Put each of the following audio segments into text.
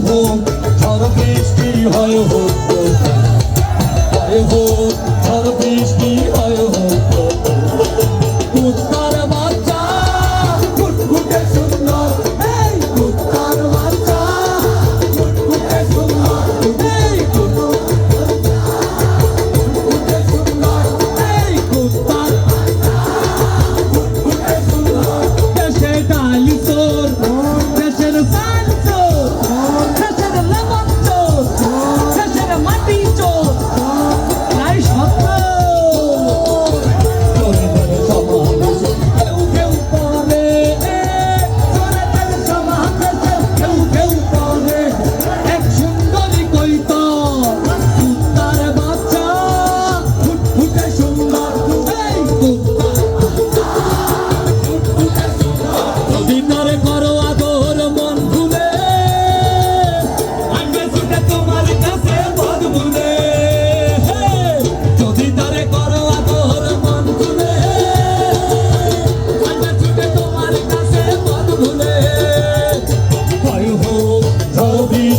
হোক ঝড় বৃষ্টি হয় হোক হোক ঝড় বৃষ্টি হয়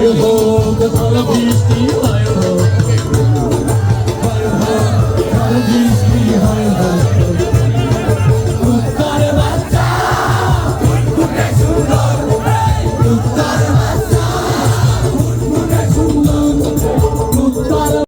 আয়ো হোক ভালো বৃষ্টি আয়ো হোক আয়ো হোক ভালো বৃষ্টি আয়ো হোক কুত্তার বাচ্চা কুটকুটে সুন্দর কুত্তার বাচ্চা